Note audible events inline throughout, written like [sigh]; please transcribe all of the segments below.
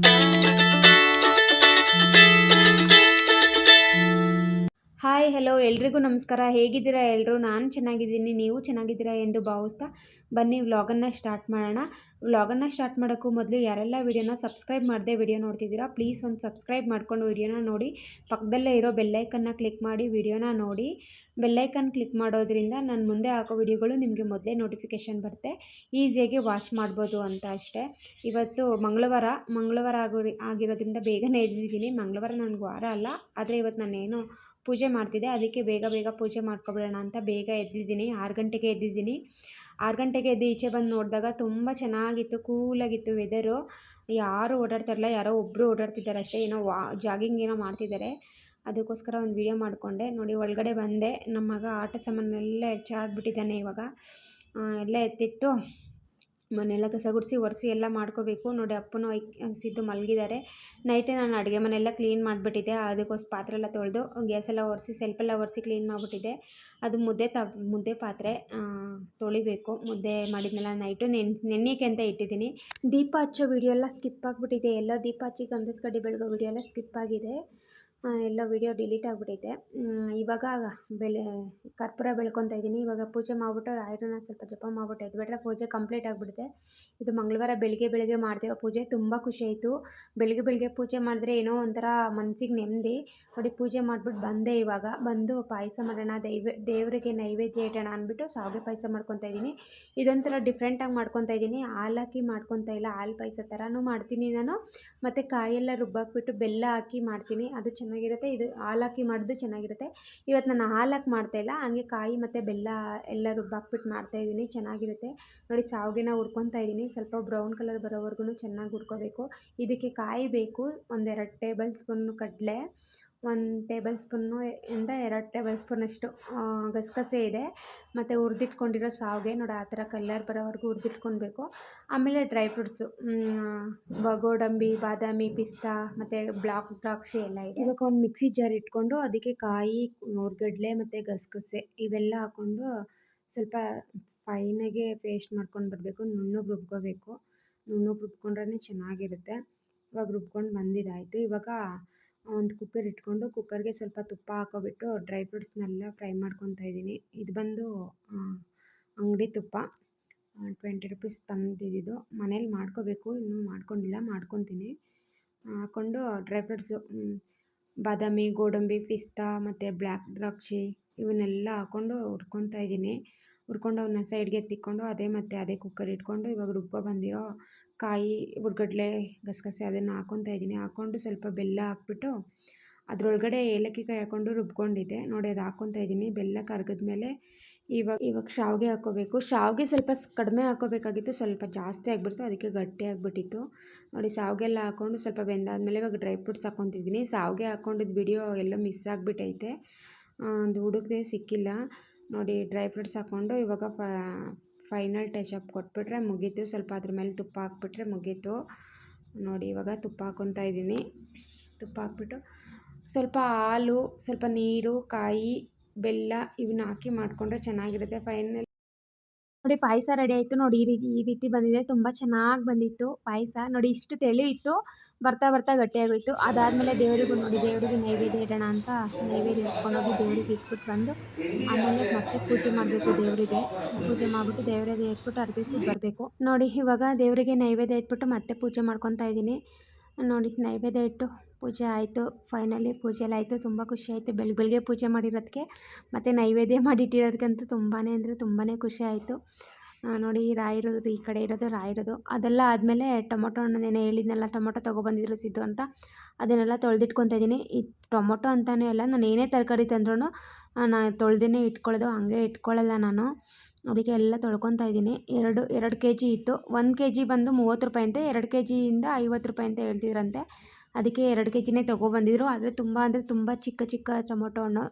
Thank you. Hi hello ಎಲ್ರಿಗೂ ನಮಸ್ಕಾರ. ಹೇಗಿದ್ದೀರಾ ಎಲ್ಲರೂ ನಾನು ಚೆನ್ನಾಗಿದ್ದೀನಿ. ನೀವು ಚೆನ್ನಾಗಿದ್ದೀರಾ ಎಂದು ಭಾವಿಸ್ತಾ ಬನ್ನಿ, ವ್ಲಾಗನ್ನು ಸ್ಟಾರ್ಟ್ ಮಾಡೋಣ. ವ್ಲಾಗನ್ನು ಸ್ಟಾರ್ಟ್ ಮಾಡೋಕ್ಕೂ ಮೊದಲು ಯಾರೆಲ್ಲ ವಿಡಿಯೋನ ಸಬ್ಸ್ಕ್ರೈಬ್ ಮಾಡದೆ ವಿಡಿಯೋ ನೋಡ್ತಿದ್ದೀರಾ ಪ್ಲೀಸ್ ಒಂದು ಸಬ್ಸ್ಕ್ರೈಬ್ ಮಾಡ್ಕೊಂಡು ವಿಡಿಯೋನ ನೋಡಿ. ಪಕ್ಕದಲ್ಲೇ ಇರೋ ಬೆಲ್ಲೈಕನ್ನ ಕ್ಲಿಕ್ ಮಾಡಿ ವಿಡಿಯೋನ ನೋಡಿ. ಬೆಲ್ಲೈಕನ್ ಕ್ಲಿಕ್ ಮಾಡೋದ್ರಿಂದ ನಾನು ಮುಂದೆ ಹಾಕೋ ವಿಡಿಯೋಗಳು ನಿಮಗೆ ಮೊದಲೇ ನೋಟಿಫಿಕೇಷನ್ ಬರುತ್ತೆ. ಈಸಿಯಾಗಿ ವಾಚ್ ಮಾಡ್ಬೋದು ಅಂತ ಅಷ್ಟೇ. ಇವತ್ತು ಮಂಗಳವಾರ ಮಂಗಳವಾರ ಆಗೋ ಆಗಿರೋದ್ರಿಂದ ಬೇಗನೆ ಎದ್ದಿದ್ದೀನಿ. ಮಂಗಳವಾರ ನನಗೆ ವಾರ ಅಲ್ಲ, ಆದರೆ ಇವತ್ತು ನಾನೇನು ಪೂಜೆ ಮಾಡ್ತಿದ್ದೆ. ಅದಕ್ಕೆ ಬೇಗ ಬೇಗ ಪೂಜೆ ಮಾಡ್ಕೊಬಿಡೋಣ ಅಂತ ಬೇಗ ಎದ್ದಿದ್ದೀನಿ. ಆರು ಗಂಟೆಗೆ ಎದ್ದಿದ್ದೀನಿ. ಆರು ಗಂಟೆಗೆ ಎದ್ದು ಈಚೆ ಬಂದು ನೋಡಿದಾಗ ತುಂಬ ಚೆನ್ನಾಗಿತ್ತು, ಕೂಲಾಗಿತ್ತು ವೆದರು ಯಾರೂ ಓಡಾಡ್ತಾರಲ್ಲ ಯಾರೋ ಒಬ್ಬರು ಓಡಾಡ್ತಿದ್ದಾರೆ ಅಷ್ಟೇ. ಏನೋ ವಾ ಜಾಗಿಂಗ್ ಏನೋ ಮಾಡ್ತಿದ್ದಾರೆ. ಅದಕ್ಕೋಸ್ಕರ ಒಂದು ವಿಡಿಯೋ ಮಾಡಿಕೊಂಡೆ. ನೋಡಿ, ಒಳಗಡೆ ಬಂದೆ. ನಮ್ಮ ಮಗ ಆಟ ಸಾಮಾನೆಲ್ಲ ಹೆಚ್ಚಾಡ್ಬಿಟ್ಟಿದ್ದಾನೆ ಇವಾಗ. ಎಲ್ಲ ಎತ್ತಿಟ್ಟು ಮನೆಯೆಲ್ಲ ಕಸ ಗುಡಿಸಿ ಒರೆಸಿ ಎಲ್ಲ ಮಾಡ್ಕೋಬೇಕು. ನೋಡಿ ಅಪ್ಪನೂ ಸಿದ್ದು ಮಲಗಿದ್ದಾರೆ. ನೈಟೇ ನಾನು ಅಡುಗೆ ಮನೆಯೆಲ್ಲ ಕ್ಲೀನ್ ಮಾಡಿಬಿಟ್ಟಿದ್ದೆ. ಅದಕ್ಕೋಸ್ಕರ ಪಾತ್ರೆ ಎಲ್ಲ ತೊಳೆದು ಗ್ಯಾಸೆಲ್ಲ ಒರೆಸಿ ಸೆಲ್ಫೆಲ್ಲ ಒರೆಸಿ ಕ್ಲೀನ್ ಮಾಡಿಬಿಟ್ಟಿದ್ದೆ. ಅದು ಮುದ್ದೆ ತ, ಮುದ್ದೆ ಪಾತ್ರೆ ತೊಳಿಬೇಕು. ಮುದ್ದೆ ಮಾಡಿದ್ಮೇಲೆ ನೈಟು ನೆನ್ ಅಂತ ಇಟ್ಟಿದ್ದೀನಿ. ದೀಪ ಹಚ್ಚೋ ವಿಡಿಯೋ ಎಲ್ಲ ಸ್ಕಿಪ್ ಆಗಿಬಿಟ್ಟಿದೆ. ಎಲ್ಲ ದೀಪ ಹಚ್ಚಿ ಗಂಧದ ಕಡ್ಡಿ ಬೆಳಗೋ ವಿಡಿಯೋ ಎಲ್ಲ ಸ್ಕಿಪ್ ಆಗಿದೆ. ಎಲ್ಲ ವೀಡಿಯೋ ಡಿಲೀಟ್ ಆಗಿಬಿಟ್ಟೈತೆ ಇವಾಗ ಬೆಳೆ, ಕರ್ಪೂರ ಬೆಳ್ಕೊತಾ ಇದ್ದೀನಿ. ಇವಾಗ ಪೂಜೆ ಮಾಡಿಬಿಟ್ಟು ರಾಯರನ್ನ ಸ್ವಲ್ಪ ಜಪ ಮಾಡಿಬಿಟ್ಟು ಎದ್ಬಿಟ್ರೆ ಪೂಜೆ ಕಂಪ್ಲೀಟ್ ಆಗಿಬಿಡುತ್ತೆ. ಇದು ಮಂಗಳವಾರ ಬೆಳಿಗ್ಗೆ ಬೆಳಗ್ಗೆ ಮಾಡ್ತಿರೋ ಪೂಜೆ. ತುಂಬ ಖುಷಿ ಆಯಿತು. ಬೆಳಿಗ್ಗೆ ಬೆಳಗ್ಗೆ ಪೂಜೆ ಮಾಡಿದ್ರೆ ಏನೋ ಒಂಥರ ಮನಸ್ಸಿಗೆ ನೆಮ್ಮದಿ. ನೋಡಿ, ಪೂಜೆ ಮಾಡಿಬಿಟ್ಟು ಬಂದೆ ಇವಾಗ. ಬಂದು ಪಾಯಸ ಮಾಡೋಣ, ದೈವ, ದೇವರಿಗೆ ನೈವೇದ್ಯ ಇಡೋಣ ಅಂದ್ಬಿಟ್ಟು ಶಾವಿಗೆ ಪಾಯಸ ಮಾಡ್ಕೊತಾ ಇದ್ದೀನಿ. ಇದೊಂಥರ ಡಿಫ್ರೆಂಟಾಗಿ ಮಾಡ್ಕೊತಾ ಇದ್ದೀನಿ. ಹಾಲಾಕಿ ಮಾಡ್ಕೊತಾ ಇಲ್ಲ. ಹಾಲು ಪಾಯಸ ಥರನೂ ಮಾಡ್ತೀನಿ ನಾನು. ಮತ್ತು ಕಾಯೆಲ್ಲ ರುಬ್ಬಾಕ್ಬಿಟ್ಟು ಬೆಲ್ಲ ಹಾಕಿ ಮಾಡ್ತೀನಿ. ಅದು ಚೆನ್ನಾಗಿರುತ್ತೆ. ಇದು ಹಾಲಾಕಿ ಮಾಡಿದ್ದು ಚೆನ್ನಾಗಿರುತ್ತೆ. ಇವತ್ತು ನಾನು ಹಾಲಾಕಿ ಮಾಡ್ತಾಯಿಲ್ಲ ಹಂಗೆ ಕಾಯಿ ಮತ್ತು ಬೆಲ್ಲ ಎಲ್ಲ ರುಬ್ಬಾಕ್ಬಿಟ್ಟು ಮಾಡ್ತಾಯಿದ್ದೀನಿ ಚೆನ್ನಾಗಿರುತ್ತೆ. ನೋಡಿ ಶಾವ್ಗೆನ ಹುರ್ಕೊತಾ ಇದ್ದೀನಿ. ಸ್ವಲ್ಪ ಬ್ರೌನ್ ಕಲರ್ ಬರೋವರೆಗೂ ಚೆನ್ನಾಗಿ ಹುರ್ಕೋಬೇಕು. ಇದಕ್ಕೆ ಕಾಯಿ ಬೇಕು. ಒಂದೆರಡು ಟೇಬಲ್ ಸ್ಪೂನ್ ಕಡಲೆ. ಒಂದು ಟೇಬಲ್ ಸ್ಪೂನು ಇಂದ ಎರಡು ಟೇಬಲ್ ಸ್ಪೂನಷ್ಟು ಗಸಗಸೆ ಇದೆ. ಮತ್ತು ಹುರಿದಿಟ್ಕೊಂಡಿರೋ ಸಾವಿಗೆ ನೋಡಿ, ಆ ಥರ ಕಲ್ಲರ್ ಬರೋವರೆಗೂ ಹುರಿದಿಟ್ಕೊಳ್ಬೇಕು ಆಮೇಲೆ ಡ್ರೈ ಫ್ರೂಟ್ಸು ಗೋಡಂಬಿ, ಬಾದಾಮಿ, ಪಿಸ್ತಾ, ಮತ್ತು ಬ್ಲಾಕ್, ದ್ರಾಕ್ಷಿ ಎಲ್ಲ ಇದೆ. ಇವಾಗ ಒಂದು ಮಿಕ್ಸಿ ಜಾರ್ ಇಟ್ಕೊಂಡು ಅದಕ್ಕೆ ಕಾಯಿ ಹುರ್ಗಡ್ಲೆ ಮತ್ತು ಗಸಗಸೆ ಇವೆಲ್ಲ ಹಾಕ್ಕೊಂಡು ಸ್ವಲ್ಪ ಫೈನಾಗೆ ಪೇಸ್ಟ್ ಮಾಡ್ಕೊಂಡು ಬರಬೇಕು. ನುಣ್ಣಗೆ ರುಬ್ಕೋಬೇಕು. ನುಣ್ಣಗೆ ರುಬ್ಕೊಂಡ್ರೆ ಚೆನ್ನಾಗಿರುತ್ತೆ. ಇವಾಗ ರುಬ್ಕೊಂಡು ಬಂದಿದ್ದಾಯಿತು ಇವಾಗ ಒಂದು ಕುಕ್ಕರ್ ಇಟ್ಕೊಂಡು ಕುಕ್ಕರ್ಗೆ ಸ್ವಲ್ಪ ತುಪ್ಪ ಹಾಕ್ಕೊಬಿಟ್ಟು ಡ್ರೈ ಫ್ರೂಟ್ಸ್ನೆಲ್ಲ ಫ್ರೈ ಮಾಡ್ಕೊತಾ ಇದ್ದೀನಿ. ಇದು ಬಂದು ಅಂಗಡಿ ತುಪ್ಪ. ಟ್ವೆಂಟಿ ರುಪೀಸ್ ತಂದಿದ್ದು. ಮನೇಲಿ ಮಾಡ್ಕೋಬೇಕು, ಇನ್ನೂ ಮಾಡ್ಕೊಂಡಿಲ್ಲ, ಮಾಡ್ಕೊತೀನಿ. ಹಾಕ್ಕೊಂಡು ಡ್ರೈ ಫ್ರೂಟ್ಸು ಬಾದಾಮಿ, ಗೋಡಂಬಿ, ಪಿಸ್ತಾ, ಮತ್ತು ಬ್ಲ್ಯಾಕ್ ದ್ರಾಕ್ಷಿ ಇವನ್ನೆಲ್ಲ ಹಾಕ್ಕೊಂಡು ಹುರ್ಕೊತಾ ಇದ್ದೀನಿ. ಹುರ್ಕೊಂಡು ಅವನ್ನ ಸೈಡ್ಗೆ ತಿಕ್ಕೊಂಡು ಅದೇ ಮತ್ತು ಅದೇ ಕುಕ್ಕರ್ ಇಟ್ಕೊಂಡು ಇವಾಗ ರುಬ್ಕೊ ಬಂದಿರೋ ಕಾಯಿ ಹುರ್ಗಡ್ಲೆ ಗಸಗಸೆ ಅದನ್ನು ಹಾಕ್ಕೊತಾ ಇದ್ದೀನಿ ಹಾಕ್ಕೊಂಡು ಸ್ವಲ್ಪ ಬೆಲ್ಲ ಹಾಕ್ಬಿಟ್ಟು ಅದರೊಳಗಡೆ ಏಲಕ್ಕಿ ಕಾಯಿ ಹಾಕ್ಕೊಂಡು ರುಬ್ಕೊಂಡಿದ್ದೆ. ನೋಡಿ ಅದು ಹಾಕ್ಕೊತಾ ಇದ್ದೀನಿ ಬೆಲ್ಲ ಕರ್ಗಿದ್ಮೇಲೆ ಇವಾಗ ಇವಾಗ ಶಾವಿಗೆ ಹಾಕ್ಕೋಬೇಕು ಶಾವಿಗೆ ಸ್ವಲ್ಪ ಕಡಿಮೆ ಹಾಕ್ಕೋಬೇಕಾಗಿತ್ತು ಸ್ವಲ್ಪ ಜಾಸ್ತಿ ಆಗಿಬಿಡ್ತು. ಅದಕ್ಕೆ ಗಟ್ಟಿ ಆಗಿಬಿಟ್ಟಿತ್ತು. ನೋಡಿ ಶಾವಿಗೆ ಎಲ್ಲ ಹಾಕ್ಕೊಂಡು ಸ್ವಲ್ಪ ಬೆಂದಾದಮೇಲೆ ಇವಾಗ ಡ್ರೈ ಫ್ರೂಟ್ಸ್ ಹಾಕ್ಕೊತಿದ್ದೀನಿ ಶಾವಿಗೆ ಹಾಕ್ಕೊಂಡಿದ್ದು ವಿಡಿಯೋ ಎಲ್ಲ ಮಿಸ್ ಆಗಿಬಿಟ್ಟೈತೆ. ಒಂದು ಹುಡುಕದೇ ಸಿಕ್ಕಿಲ್ಲ. ನೋಡಿ ಡ್ರೈ ಫ್ರೂಟ್ಸ್ ಹಾಕ್ಕೊಂಡು ಇವಾಗ ಫೈನಲ್ ಟಚ್ ಕೊಟ್ಬಿಟ್ರೆ ಮುಗೀತು. ಸ್ವಲ್ಪ ಅದ್ರ ಮೇಲೆ ತುಪ್ಪ ಹಾಕ್ಬಿಟ್ರೆ ಮುಗೀತು. ನೋಡಿ, ಇವಾಗ ತುಪ್ಪ ಹಾಕ್ಕೊತಾ ಇದ್ದೀನಿ. ತುಪ್ಪ ಹಾಕ್ಬಿಟ್ಟು ಸ್ವಲ್ಪ ಹಾಲು, ಸ್ವಲ್ಪ ನೀರು, ಕಾಯಿ, ಬೆಲ್ಲ ಇವನ್ನ ಹಾಕಿ ಮಾಡಿಕೊಂಡ್ರೆ ಚೆನ್ನಾಗಿರುತ್ತೆ. ಫೈನಲ್ ನೋಡಿ ಪಾಯಸ ರೆಡಿ ಆಯಿತು ನೋಡಿ, ಈ ರೀತಿ ಈ ರೀತಿ ಬಂದಿದೆ, ತುಂಬ ಚೆನ್ನಾಗಿ ಬಂದಿತ್ತು ಪಾಯಸ. ನೋಡಿ ಇಷ್ಟು ತೆಳು ಇತ್ತು ಬರ್ತಾ ಬರ್ತಾ ಗಟ್ಟಿಯಾಗೋಯಿತು. ಅದಾದಮೇಲೆ ದೇವರಿಗೂ ನೋಡಿ, ದೇವರಿಗೆ ನೈವೇದ್ಯ ಇಡೋಣ ಅಂತ ನೈವೇದ್ಯ ಇಟ್ಕೊಂಡೋಗಿ ದೇವರಿಗೆ ಇಟ್ಬಿಟ್ಟು ಬಂದು, ಆಮೇಲೆ ಮತ್ತೆ ಪೂಜೆ ಮಾಡಬೇಕು ದೇವರಿಗೆ. ಪೂಜೆ ಮಾಡಿಬಿಟ್ಟು ದೇವರಿಗೆ ಇಟ್ಬಿಟ್ಟು ಅರ್ಪಿಸ್ಬಿಟ್ಟು ಬರಬೇಕು. ನೋಡಿ, ಇವಾಗ ದೇವರಿಗೆ ನೈವೇದ್ಯ ಇಟ್ಬಿಟ್ಟು ಮತ್ತೆ ಪೂಜೆ ಮಾಡ್ಕೊತಾ ಇದ್ದೀನಿ. ನೋಡಿ, ನೈವೇದ್ಯ ಇಟ್ಟು ಪೂಜೆ ಆಯಿತು ಫೈನಲಿ ಪೂಜೆ ಎಲ್ಲ ಆಯಿತು. ತುಂಬ ಖುಷಿ ಆಯಿತು. ಬೆಳಗ್ಗೆ ಬೆಳಗ್ಗೆ ಪೂಜೆ ಮಾಡಿರೋದಕ್ಕೆ ಮತ್ತು ನೈವೇದ್ಯ ಮಾಡಿಟ್ಟಿರೋದಕ್ಕಂತೂ ತುಂಬಾ ಅಂದರೆ ತುಂಬಾ ಖುಷಿ ಆಯಿತು. [laughs] ನೋಡಿ ರಾಯಿರೋದು ಈ ಕಡೆ ಇರೋದು ರಾಯಿರೋದು ಅದೆಲ್ಲ ಆದಮೇಲೆ ಟೊಮೊಟೊ ಹಣ್ಣು ಹೇಳಿದ್ನಲ್ಲ, ಟೊಮೊಟೊ ತೊಗೊಬಂದಿದ್ರು ಸಿದ್ದು ಅಂತ. ಅದನ್ನೆಲ್ಲ ತೊಳೆದಿಟ್ಕೊತಾ ಇದ್ದೀನಿ ಈ ಟೊಮೊಟೊ ಅಂತಲೇ ಅಲ್ಲ, ನಾನು ಏನೇ ತರಕಾರಿ ತಂದ್ರೂ ನಾನು ತೊಳೆದೇ ಇಟ್ಕೊಳ್ಳೋದು, ಹಂಗೆ ಇಟ್ಕೊಳ್ಳಲ್ಲ ನಾನು. ಅದಕ್ಕೆ ಎಲ್ಲ ತೊಳ್ಕೊತಾ ಇದ್ದೀನಿ ಎರಡು ಎರಡು ಕೆ ಜಿ ಇತ್ತು. ಒಂದು ಕೆ ಜಿ ಬಂದು ಮೂವತ್ತು ರೂಪಾಯಿ ಅಂತೆ, ಎರಡು ಕೆ ಜಿಯಿಂದ ಐವತ್ತು ರೂಪಾಯಿ ಅಂತ ಹೇಳ್ತಿದ್ರಂತೆ. ಅದಕ್ಕೆ ಎರಡು ಕೆ ಜಿನೇ ತೊಗೊಬಂದಿದ್ರು. ಆದರೆ ತುಂಬ ಅಂದರೆ ತುಂಬ ಚಿಕ್ಕ ಚಿಕ್ಕ ಟೊಮೊಟೊ ಹಣ್ಣು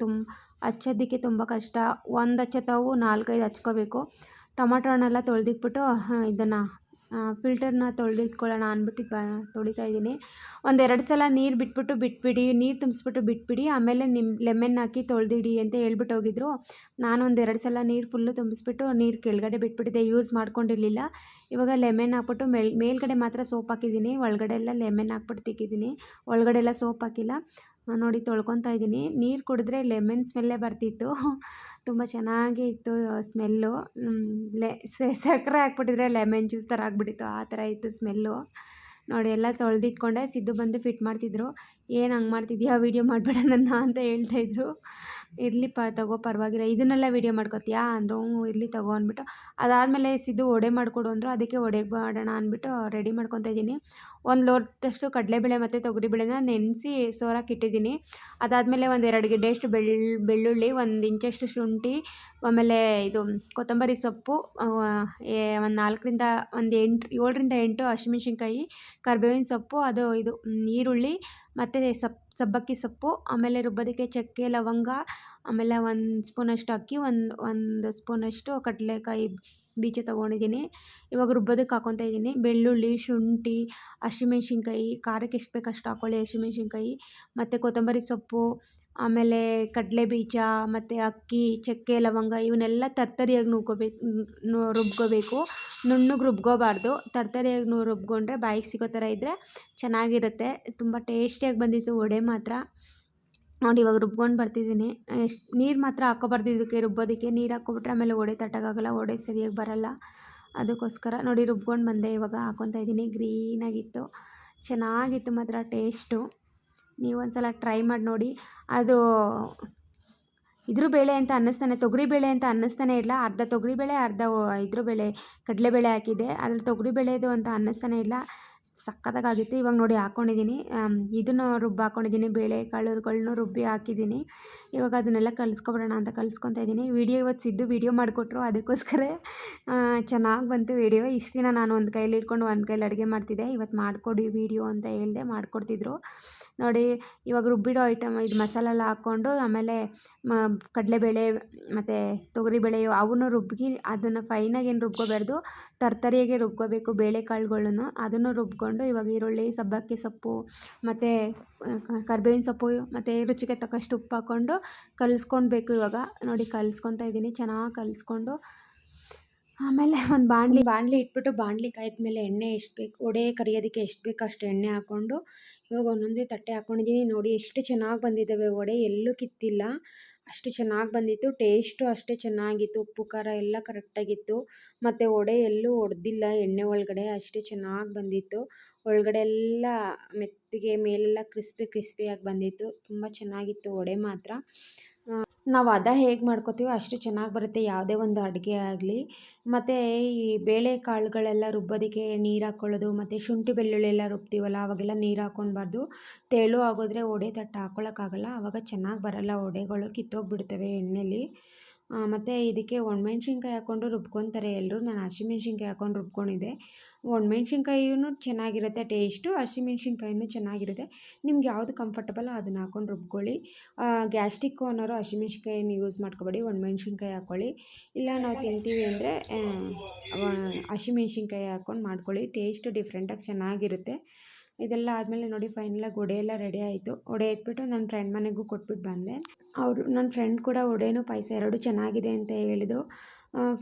ತುಂಬ ಹಚ್ಚೋದಕ್ಕೆ ತುಂಬ ಕಷ್ಟ. ಒಂದು ಹಚ್ಚೋ ತಾವು ನಾಲ್ಕೈದು ಹಚ್ಕೋಬೇಕು. ಟೊಮೊಟೊ ಹಣ್ಣೆಲ್ಲ ತೊಳ್ದಿಟ್ಬಿಟ್ಟು ಇದನ್ನು ಫಿಲ್ಟರ್ನ ತೊಳೆದಿಟ್ಕೊಳ್ಳೋಣ ಅಂದ್ಬಿಟ್ಟು ತೊಳಿತಾ ಇದ್ದೀನಿ. ಒಂದೆರಡು ಸಲ ನೀರು ಬಿಟ್ಬಿಟ್ಟು ಬಿಟ್ಬಿಡಿ, ನೀರು ತುಂಬಿಸ್ಬಿಟ್ಟು ಬಿಟ್ಬಿಡಿ, ಆಮೇಲೆ ನಿಮ್ಮ ಲೆಮನ್ ಹಾಕಿ ತೊಳೆದಿಡಿ ಅಂತ ಹೇಳ್ಬಿಟ್ಟು ಹೋಗಿದ್ರು. ನಾನು ಒಂದೆರಡು ಸಲ ನೀರು ಫುಲ್ಲು ತುಂಬಿಸ್ಬಿಟ್ಟು ನೀರು ಕೆಳಗಡೆ ಬಿಟ್ಬಿಟ್ಟಿದ್ದೆ ಯೂಸ್ ಮಾಡ್ಕೊಂಡಿರಲಿಲ್ಲ. ಇವಾಗ ಲೆಮನ್ ಹಾಕ್ಬಿಟ್ಟು ಮೇಲ್, ಮೇಲ್ಗಡೆ ಮಾತ್ರ ಸೋಪ್ ಹಾಕಿದ್ದೀನಿ, ಒಳಗಡೆ ಎಲ್ಲ ಲೆಮನ್ ಹಾಕ್ಬಿಟ್ಟು ತಿಕ್ಕಿದ್ದೀನಿ. ಒಳಗಡೆ ಎಲ್ಲ ಸೋಪ್ ಹಾಕಿಲ್ಲ. ನೋಡಿ ತೊಳ್ಕೊತಾ ಇದ್ದೀನಿ. ನೀರು ಕುಡಿದ್ರೆ ಲೆಮನ್ ಸ್ಮೆಲ್ಲೇ ಬರ್ತಿತ್ತು. ತುಂಬ ಚೆನ್ನಾಗಿ ಇತ್ತು ಸ್ಮೆಲ್ಲು. ಲೆ ಸಕ್ಕರೆ ಹಾಕ್ಬಿಟ್ಟಿದ್ರೆ ಲೆಮನ್ ಜ್ಯೂಸ್ ಥರ ಆಗಿಬಿಟ್ಟಿತ್ತು. ಆ ಥರ ಇತ್ತು ಸ್ಮೆಲ್ಲು. ನೋಡಿ ಎಲ್ಲ ತೊಳೆದಿಟ್ಕೊಂಡೆ. ಸಿದ್ದು ಬಂದು ಫಿಟ್ ಮಾಡ್ತಿದ್ರು. ಏನು ಹಂಗೆ ಮಾಡ್ತಿದ್ಯಾ? ವೀಡಿಯೋ ಮಾಡಬೇಡ ನನ್ನ ಅಂತ ಹೇಳ್ತಾಯಿದ್ರು ಇರಲಿಪ್ಪ ತಗೋ, ಪರವಾಗಿಲ್ಲ. ಇದನ್ನೆಲ್ಲ ವೀಡಿಯೋ ಮಾಡ್ಕೊತೀಯಾ? ಅಂದರು, ಹ್ಞೂ, ಇರಲಿ ತಗೋ ಅಂದ್ಬಿಟ್ಟು. ಅದಾದಮೇಲೆ ಸಿದ್ದು ವಡೆ ಮಾಡಿಕೊಡು ಅಂದರು, ಅದಕ್ಕೆ ವಡೆಗೆ ಮಾಡೋಣ ಅಂದ್ಬಿಟ್ಟು ರೆಡಿ ಮಾಡ್ಕೊತಾ ಇದ್ದೀನಿ. ಒಂದು ಲೋಟಷ್ಟು ಕಡಲೆಬೇಳೆ ಮತ್ತು ತೊಗರಿಬೇಳೆನ ನೆನೆಸಿ ಸೋರಾಕಿ ಇಟ್ಟಿದ್ದೀನಿ. ಅದಾದಮೇಲೆ ಒಂದು ಎರಡು ಗೆಡ್ಡೆಯಷ್ಟು ಬೆಳ್ ಬೆಳ್ಳುಳ್ಳಿ, ಒಂದು ಇಂಚಷ್ಟು ಶುಂಠಿ, ಆಮೇಲೆ ಇದು ಕೊತ್ತಂಬರಿ ಸೊಪ್ಪು ಒಂದು ನಾಲ್ಕರಿಂದ, ಒಂದು ಎಂಟು, ಏಳರಿಂದ ಎಂಟು ಹಸಿಮೆಣ್ಸಿನ್ಕಾಯಿ, ಕರ್ಬೇವಿನ ಸೊಪ್ಪು, ಅದು ಇದು ಈರುಳ್ಳಿ, ಮತ್ತು ಸಪ್ ಸಬ್ಬಕ್ಕಿ ಸೊಪ್ಪು, ಆಮೇಲೆ ರುಬ್ಬೋದಕ್ಕೆ ಚಕ್ಕೆ, ಲವಂಗ, ಆಮೇಲೆ ಒಂದು ಸ್ಪೂನಷ್ಟು ಅಕ್ಕಿ, ಒಂದು ಒಂದು ಸ್ಪೂನಷ್ಟು ಕಡಲೆಕಾಯಿ ಬೀಜ ತೊಗೊಂಡಿದ್ದೀನಿ. ಇವಾಗ ರುಬ್ಬೋದಕ್ಕೆ ಹಾಕೊತಾ ಇದ್ದೀನಿ. ಬೆಳ್ಳುಳ್ಳಿ, ಶುಂಠಿ, ಹಸಿಮೆಣ್ಸಿನ್ಕಾಯಿ, ಖಾರಕ್ಕೆ ಎಷ್ಟು ಬೇಕು ಅಷ್ಟು ಹಾಕ್ಕೊಳ್ಳಿ ಹಸಿಮೆಣ್ಸಿನ್ಕಾಯಿ, ಮತ್ತು ಕೊತ್ತಂಬರಿ ಸೊಪ್ಪು ಆಮೇಲೆ ಕಡಲೆ ಬೀಜ, ಮತ್ತು ಅಕ್ಕಿ, ಚಕ್ಕೆ, ಲವಂಗ ಇವನ್ನೆಲ್ಲ ತರ್ತರಿಯಾಗಿ ನುಗ್ಗೋಬೇಕು ರುಬ್ಕೋಬೇಕು ನುಣ್ಣಗೆ ರುಬ್ಕೋಬಾರ್ದು ತರ್ತರಿಯಾಗಿ ನು ರುಬ್ಕೊಂಡ್ರೆ ಬಾಯಿಗೆ ಸಿಗೋ ಥರ ಇದ್ದರೆ ಚೆನ್ನಾಗಿರುತ್ತೆ. ತುಂಬ ಟೇಸ್ಟಿಯಾಗಿ ಬಂದಿತ್ತು. ವಡೆ ಮಾತ್ರ. ನೋಡಿ, ಇವಾಗ ರುಬ್ಕೊಂಡು ಬರ್ತಿದ್ದೀನಿ. ಎಷ್ಟು, ನೀರು ಮಾತ್ರ ಹಾಕೋಬಾರ್ದು ಇದಕ್ಕೆ, ರುಬ್ಬೋದಕ್ಕೆ. ನೀರು ಹಾಕ್ಕೊಬಿಟ್ರೆ ಆಮೇಲೆ ವಡೆ ತಟ್ಟಕ್ಕಾಗಲ್ಲ. ವಡೆ ಸರಿಯಾಗಿ ಬರೋಲ್ಲ. ಅದಕ್ಕೋಸ್ಕರ ನೋಡಿ ರುಬ್ಕೊಂಡು ಬಂದೆ. ಇವಾಗ ಹಾಕೊತಾ ಇದ್ದೀನಿ. ಗ್ರೀನಾಗಿತ್ತು. ಚೆನ್ನಾಗಿತ್ತು ಮಾತ್ರ, ಟೇಸ್ಟು. ನೀವು ಒಂದು ಸಲ ಟ್ರೈ ಮಾಡಿ ನೋಡಿ. ಅದು ಇದ್ರ ಬೇಳೆ ಅಂತ ಅನ್ನಿಸ್ತಾನೆ, ತೊಗರಿ ಬೇಳೆ ಅಂತ ಅನ್ನಿಸ್ತಾನೆ ಇಲ್ಲ. ಅರ್ಧ ತೊಗರಿ ಬೇಳೆ, ಅರ್ಧ ಇದ್ರ ಬೇಳೆ ಕಡಲೆಬೇಳೆ ಹಾಕಿದ್ದೆ. ಅದ್ರಲ್ಲಿ ತೊಗರಿ ಬೇಳೆದು ಅಂತ ಅನ್ನಿಸ್ತಾನೆ ಇಲ್ಲ. ಸಕ್ಕತ್ತಾಗಿತ್ತು ಇವಾಗ ನೋಡಿ ಹಾಕ್ಕೊಂಡಿದ್ದೀನಿ ಇದನ್ನು ರುಬ್ಬಿ ಹಾಕ್ಕೊಂಡಿದ್ದೀನಿ ಬೇಳೆ ಕಾಳುಗಳನ್ನೂ ರುಬ್ಬಿ ಹಾಕಿದ್ದೀನಿ. ಇವಾಗ ಅದನ್ನೆಲ್ಲ ಕಲಿಸ್ಕೊಬಿಡೋಣ ಅಂತ ಕಲಿಸ್ಕೊತಾ ಇದ್ದೀನಿ. ವೀಡಿಯೋ ಇವತ್ತು ಸಿದ್ದು ವೀಡಿಯೋ ಮಾಡಿಕೊಟ್ರು. ಅದಕ್ಕೋಸ್ಕರ ಚೆನ್ನಾಗಿ ಬಂತು ವೀಡಿಯೋ. ಇಷ್ಟು ದಿನ ನಾನು ಒಂದು ಕೈಯಲ್ಲಿ ಇಟ್ಕೊಂಡು ಒಂದು ಕೈಲಿ ಅಡುಗೆ ಮಾಡ್ತಿದ್ದೆ. ಇವತ್ತು ಮಾಡಿಕೊಡಿ ವೀಡಿಯೋ ಅಂತ ಹೇಳಿದೆ ಮಾಡಿಕೊಡ್ತಿದ್ರು. ನೋಡಿ, ಇವಾಗ ರುಬ್ಬಿರೋ ಐಟಮ್ ಇದು ಮಸಾಲೆ ಎಲ್ಲ ಹಾಕ್ಕೊಂಡು ಆಮೇಲೆ ಮ, ಕಡಲೆಬೇಳೆ, ಮತ್ತು ತೊಗರಿಬೇಳೆ ಅವನ್ನೂ ರುಬ್ಬಿ ಅದನ್ನು ಫೈನಾಗಿ ಏನು ರುಬ್ಕೋಬಾರ್ದು, ತರ್ತರಿಯಾಗೆ ರುಬ್ಕೋಬೇಕು ಬೇಳೆಕಾಳುಗಳನ್ನು. ಅದನ್ನು ರುಬ್ಕೊಂಡು ಇವಾಗ ಈರುಳ್ಳಿ, ಸಬ್ಬಕ್ಕಿ ಸೊಪ್ಪು, ಮತ್ತು ಕರ್ಬೇವಿನ ಸೊಪ್ಪು, ಮತ್ತು ರುಚಿಗೆ ತಕ್ಕಷ್ಟು ಉಪ್ಪು ಹಾಕ್ಕೊಂಡು ಕಲಿಸ್ಕೊಳ್ಬೇಕು ಇವಾಗ. ನೋಡಿ ಕಲಿಸ್ಕೊತಾ ಇದ್ದೀನಿ, ಚೆನ್ನಾಗಿ ಕಲಿಸ್ಕೊಂಡು. ಆಮೇಲೆ ಒಂದು ಬಾಣಲಿ ಬಾಣಲಿ ಇಟ್ಬಿಟ್ಟು ಬಾಣಲಿ ಕಾಯ್ದ ಮೇಲೆ ಎಣ್ಣೆ ಎಷ್ಟು ಬೇಕು, ಒಡೆ ಕರಿಯೋದಕ್ಕೆ ಎಷ್ಟು ಬೇಕು ಅಷ್ಟು ಎಣ್ಣೆ ಹಾಕ್ಕೊಂಡು ಇವಾಗ ಒಂದೊಂದೇ ತಟ್ಟೆ ಹಾಕ್ಕೊಂಡಿದ್ದೀನಿ ನೋಡಿ ಎಷ್ಟು ಚೆನ್ನಾಗಿ ಬಂದಿದ್ದಾವೆ ವಡೆ. ಎಲ್ಲೂ ಕಿತ್ತಿಲ್ಲ. ಅಷ್ಟು ಚೆನ್ನಾಗಿ ಬಂದಿತ್ತು. ಟೇಸ್ಟು ಅಷ್ಟೇ ಚೆನ್ನಾಗಿತ್ತು. ಉಪ್ಪು, ಖಾರ ಎಲ್ಲ ಕರೆಕ್ಟಾಗಿತ್ತು. ಮತ್ತು ವಡೆ ಎಲ್ಲೂ ಒಡೆದಿಲ್ಲ. ಎಣ್ಣೆ ಒಳಗಡೆ ಅಷ್ಟೇ ಚೆನ್ನಾಗಿ ಬಂದಿತ್ತು. ಒಳಗಡೆ ಎಲ್ಲ ಮೆತ್ತಿಗೆ, ಮೇಲೆಲ್ಲ ಕ್ರಿಸ್ಪಿ, ಕ್ರಿಸ್ಪಿಯಾಗಿ ಬಂದಿತ್ತು. ತುಂಬ ಚೆನ್ನಾಗಿತ್ತು ವಡೆ ಮಾತ್ರ. ನಾವು ಹದ ಹೇಗೆ ಮಾಡ್ಕೋತೀವೋ ಅಷ್ಟು ಚೆನ್ನಾಗಿ ಬರುತ್ತೆ. ಯಾವುದೇ ಒಂದು ಅಡುಗೆ ಆಗಲಿ, ಮತ್ತು ಈ ಬೇಳೆ ಕಾಳುಗಳೆಲ್ಲ ರುಬ್ಬೋದಕ್ಕೆ ನೀರು ಹಾಕ್ಕೊಳ್ಳೋದು ಮತ್ತು ಶುಂಠಿ ಬೆಳ್ಳುಳ್ಳಿ ಎಲ್ಲ ರುಬ್ತೀವಲ್ಲ, ಅವಾಗೆಲ್ಲ ನೀರು ಹಾಕ್ಕೊಳ್ಬಾರ್ದು ತೇಲು ಆಗೋದ್ರೆ ಒಡೆ ತಟ್ಟು ಹಾಕ್ಕೊಳ್ಳೋಕ್ಕಾಗಲ್ಲ ಆವಾಗ ಚೆನ್ನಾಗಿ ಬರೋಲ್ಲ. ವಡೆಗಳು ಕಿತ್ತೋಗ್ಬಿಡ್ತವೆ ಎಣ್ಣೆಲಿ. ಮತ್ತು ಇದಕ್ಕೆ ಒಣಮೆಣ್ಸಿನ್ಕಾಯಿ ಹಾಕ್ಕೊಂಡು ರುಬ್ಕೊತಾರೆ ಎಲ್ಲರೂ ನಾನು ಹಸಿಮೆಣ್ಸಿನ್ಕಾಯಿ ಹಾಕ್ಕೊಂಡು ರುಬ್ಕೊಂಡಿದ್ದೆ. ಒಣಮೆಣ್ಸಿನ್ಕಾಯಿಯೂ ಚೆನ್ನಾಗಿರುತ್ತೆ, ಟೇಸ್ಟು ಹಸಿಮೆಣ್ಸಿನ್ಕಾಯಿನೂ ಚೆನ್ನಾಗಿರುತ್ತೆ. ನಿಮ್ಗೆ ಯಾವುದು ಕಂಫರ್ಟಬಲ್ ಅದನ್ನು ಹಾಕ್ಕೊಂಡು ರುಬ್ಕೊಳ್ಳಿ. ಗ್ಯಾಸ್ಟಿಕ್ ಅನ್ನೋರು ಹಸಿಮೆಣ್ಸಿನ್ಕಾಯಿನ ಯೂಸ್ ಮಾಡ್ಕೊಬೇಡಿ. ಒಣಮೆಣ್ಸಿನ್ಕಾಯಿ ಹಾಕ್ಕೊಳ್ಳಿ ಇಲ್ಲ, ನಾವು ತಿಂತೀವಿ ಅಂದರೆ ಹಸಿಮೆಣ್ಸಿನ್ಕಾಯಿ ಹಾಕ್ಕೊಂಡು ಮಾಡ್ಕೊಳ್ಳಿ. ಟೇಸ್ಟು ಡಿಫ್ರೆಂಟಾಗಿ ಚೆನ್ನಾಗಿರುತ್ತೆ. ಇದೆಲ್ಲ ಆದಮೇಲೆ ನೋಡಿ ಫೈನಲಾಗಿ ಒಡೆ ಎಲ್ಲ ರೆಡಿ ಆಯಿತು. ಒಡೆ ಇಟ್ಬಿಟ್ಟು ನನ್ನ ಫ್ರೆಂಡ್ ಮನೆಗೂ ಕೊಟ್ಬಿಟ್ಟು ಬಂದೆ. ಅವರು ನನ್ನ ಫ್ರೆಂಡ್ ಕೂಡ ವಡೆನೂ ಪಾಯಸ ಎರಡೂ ಚೆನ್ನಾಗಿದೆ ಅಂತ ಹೇಳಿದರು.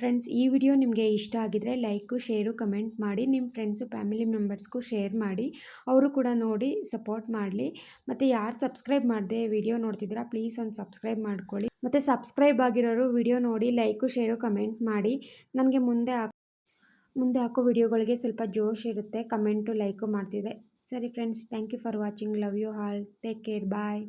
ಫ್ರೆಂಡ್ಸ್ ಈ ವಿಡಿಯೋ ನಿಮಗೆ ಇಷ್ಟ ಆಗಿದರೆ ಲೈಕು ಶೇರು ಕಮೆಂಟ್ ಮಾಡಿ ನಿಮ್ಮ ಫ್ರೆಂಡ್ಸು ಫ್ಯಾಮಿಲಿ ಮೆಂಬರ್ಸ್ಗೂ ಶೇರ್ ಮಾಡಿ, ಅವರು ಕೂಡ ನೋಡಿ ಸಪೋರ್ಟ್ ಮಾಡಲಿ. ಮತ್ತು ಯಾರು ಸಬ್ಸ್ಕ್ರೈಬ್ ಮಾಡಿದೆ ವಿಡಿಯೋ ನೋಡ್ತಿದ್ದೀರಾ ಪ್ಲೀಸ್ ಒಂದು ಸಬ್ಸ್ಕ್ರೈಬ್ ಮಾಡ್ಕೊಳ್ಳಿ. ಮತ್ತು ಸಬ್ಸ್ಕ್ರೈಬ್ ಆಗಿರೋರು ವಿಡಿಯೋ ನೋಡಿ ಲೈಕು ಶೇರು ಕಮೆಂಟ್ ಮಾಡಿ. ನನಗೆ ಮುಂದೆ ಮುಂದೆ ಹಾಕೋ ವಿಡಿಯೋಗಳಿಗೆ ಸ್ವಲ್ಪ ಜೋಶ್ ಇರುತ್ತೆ ಕಮೆಂಟು ಲೈಕು ಮಾಡ್ತಿದ್ದೆ ಸರಿ friends thank you for watching love you all take care bye